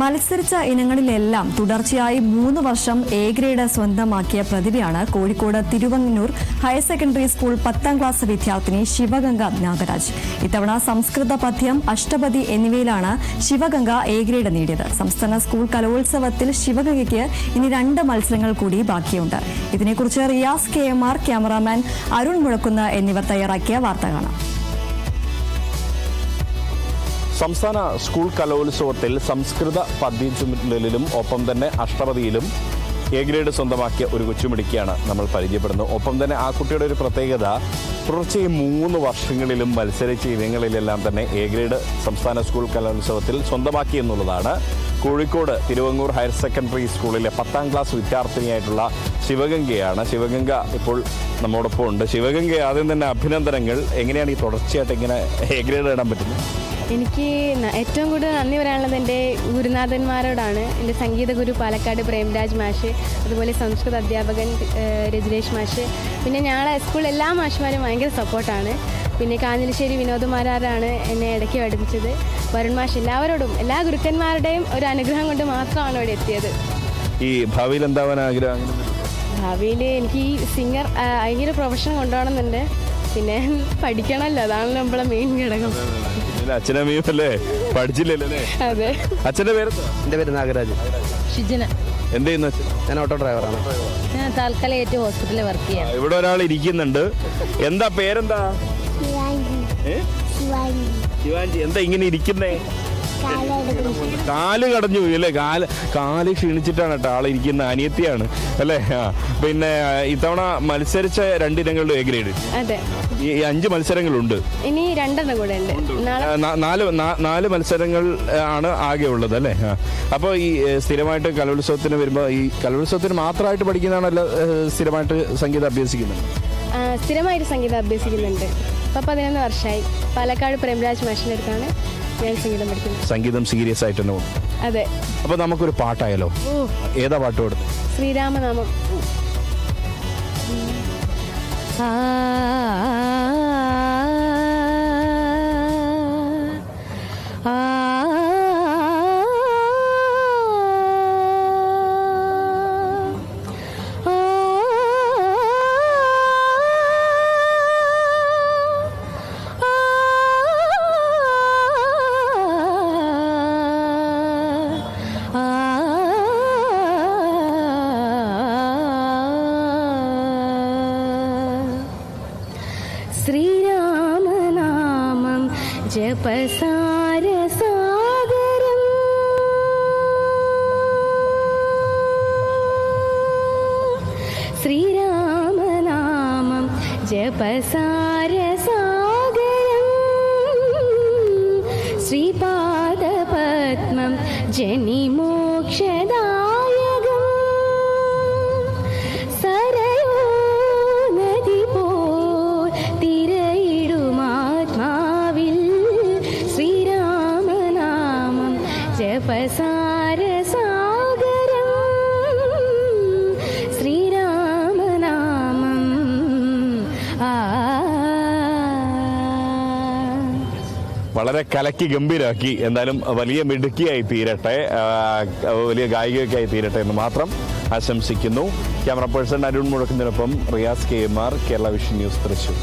മത്സരിച്ച ഇനങ്ങളിലെല്ലാം തുടർച്ചയായി മൂന്ന് വർഷം എ ഗ്രേഡ് സ്വന്തമാക്കിയ പ്രതിഭയാണ് Kozhikode Thiruvangoor higher secondary school പത്താം ക്ലാസ് വിദ്യാർത്ഥിനി ശിവഗംഗ നാഗരാജ്. ഇത്തവണ സംസ്കൃത പദ്യം അഷ്ടപതി എന്നിവയിലാണ് ശിവഗംഗ എ ഗ്രേഡ് നേടിയത്. സംസ്ഥാന സ്കൂൾ കലോത്സവത്തിൽ ശിവഗംഗയ്ക്ക് ഇനി രണ്ട് മത്സരങ്ങൾ കൂടി ബാക്കിയുണ്ട്. ഇതിനെക്കുറിച്ച് Riyas K M R cameraman Arun Muzhakkunna എന്നിവർ തയ്യാറാക്കിയ വാർത്ത കാണാം. സംസ്ഥാന സ്കൂൾ കലോത്സവത്തിൽ സംസ്കൃത പദ്യചുമലിലും ഒപ്പം തന്നെ അഷ്ടപതിയിലും എ ഗ്രേഡ് സ്വന്തമാക്കിയ ഒരു കൊച്ചുമിടിക്കാണ് നമ്മൾ പരിചയപ്പെടുന്നത്. ഒപ്പം തന്നെ ആ കുട്ടിയുടെ ഒരു പ്രത്യേകത തുടർച്ചയായി മൂന്ന് വർഷങ്ങളിലും മത്സരിച്ച ഇനങ്ങളിലെല്ലാം തന്നെ എ ഗ്രേഡ് സംസ്ഥാന സ്കൂൾ കലോത്സവത്തിൽ സ്വന്തമാക്കി എന്നുള്ളതാണ്. കോഴിക്കോട് തിരുവങ്ങൂർ ഹയർ സെക്കൻഡറി സ്കൂളിലെ പത്താം ക്ലാസ് വിദ്യാർത്ഥിനിയായിട്ടുള്ള ശിവഗംഗയാണ്. ശിവഗംഗ ഇപ്പോൾ നമ്മോടൊപ്പം ഉണ്ട് ശിവഗംഗ ആദ്യം തന്നെ അഭിനന്ദനങ്ങൾ. എങ്ങനെയാണ് ഈ തുടർച്ചയായിട്ട് ഇങ്ങനെ എ ഗ്രേഡ് നേടാൻ പറ്റുന്നത്? എനിക്ക് ഏറ്റവും കൂടുതൽ നന്ദി പറയാനുള്ളത് എന്റെ ഗുരുനാഥന്മാരോടാണ്. എന്റെ സംഗീത ഗുരു പാലക്കാട് പ്രേംരാജ് മാഷ് അതുപോലെ സംസ്കൃത അധ്യാപകൻ രജനേഷ് മാഷ്. പിന്നെ ഞങ്ങളെ സ്കൂളിൽ എല്ലാ മാഷുമാരും ഭയങ്കര സപ്പോർട്ടാണ്. പിന്നെ കാഞ്ഞിലശ്ശേരി വിനോദമാരാരാണ് എന്നെ ഇടയ്ക്ക് പഠിപ്പിച്ചത്. വരുൺ മാഷ് എല്ലാവരോടും എല്ലാ ഗുരുക്കന്മാരുടെയും ഒരു അനുഗ്രഹം കൊണ്ട് മാത്രമാണ് ഇവിടെ എത്തിയത്. ഈ ഭാവിയിൽ എന്താവാൻ ആഗ്രഹം? ഭാവിയിൽ എനിക്ക് ഈ സിംഗർ അതിനൊരു പ്രൊഫഷൻ കൊണ്ടുപോകണമെന്നുണ്ട്. പിന്നെ പഠിക്കണമല്ലോ അതാണല്ലോ നമ്മളെ മെയിൻ ഘടകം. ഇതിന് അച്ഛനമ്മയും അല്ലേ? പഠിച്ചില്ലല്ലേ അതെ. അച്ഛന്റെ പേര് എന്റെ പേര് നാഗരാജ്. ഷിജന. എന്ത് ചെയ്യുന്നു അച്ഛൻ? ഞാൻ ഓട്ടോ ഡ്രൈവറാണ്. ഞാൻ താൽക്കാലികമായിട്ട് ഹോസ്പിറ്റലിൽ വർക്ക് ചെയ്യാം. ഇവിടെ ഒരാൾ ഇരിക്കുന്നുണ്ട്. എന്താ പേരെന്താ? ശിവാജി. ശിവാഞ്ചി എന്താ ഇങ്ങനെ ഇരിക്കുന്നേ? കാൽ കടഞ്ഞു പോയി അല്ലേ? കാൽ കാൽ ക്ഷീണിച്ചിട്ടാണ് കേട്ടോ ആൾ ഇരിക്കുന്ന അനിയത്തിയാണ് അല്ലേ? ആ പിന്നെ ഇത്തവണ മത്സരിച്ച രണ്ടിനങ്ങളുടെ എ ഗ്രേഡ്. അതെ. ഈ ഈ അഞ്ച് മത്സരങ്ങളുണ്ട്. ഇനി രണ്ടെണ്ണം കൂടെ ഉണ്ട്. നാളെ ആ, നാ- നാല് നാ- നാല് മത്സരങ്ങൾ ആണ് ആകെ ഉള്ളത് അല്ലേ? ആ. അപ്പോൾ ഈ സ്ഥിരമായിട്ട് കലോത്സവത്തിന് വരുമ്പോൾ ഈ കലോത്സവത്തിന് മാത്രമായിട്ട് പഠിക്കുന്നതാണല്ലോ സ്ഥിരമായിട്ട് സംഗീതം അഭ്യസിക്കുന്നത്? ആ, സ്ഥിരമായിട്ട് സംഗീതം അഭ്യസിക്കുന്നുണ്ട്. ഇപ്പം പതിനൊന്ന് വർഷമായി പാലക്കാട് പ്രേംരാജ് മാഷിന്റെ അടുത്താണ്. ഞാൻ സംഗീതം പഠിക്കുന്നത് സംഗീതം സീരിയസ് ആയിട്ട് തന്നെ പോകും അതെ. അപ്പൊ നമുക്കൊരു പാട്ടായാലോ? ഓ. ഏതാ പാട്ട് കൊടുത്തത് ശ്രീരാമനാമം. ആ ആ ശ്രീരാമനാമം ജപസാരസാഗരം ശ്രീരാമനാമം ജപസാരസാഗരം ശ്രീപാദപത്മം ജനിമോക്ഷദായകം വളരെ കലക്കി ഗംഭീരമാക്കി എന്തായാലും വലിയ മിടുക്കിയായി തീരട്ടെ. വലിയ ഗായികയൊക്കെ ആയി തീരട്ടെ എന്ന് മാത്രം ആശംസിക്കുന്നു. Camera person Arun മുഴക്കുന്നതിനൊപ്പം Riyas K M R Kerala Vision News Thrissur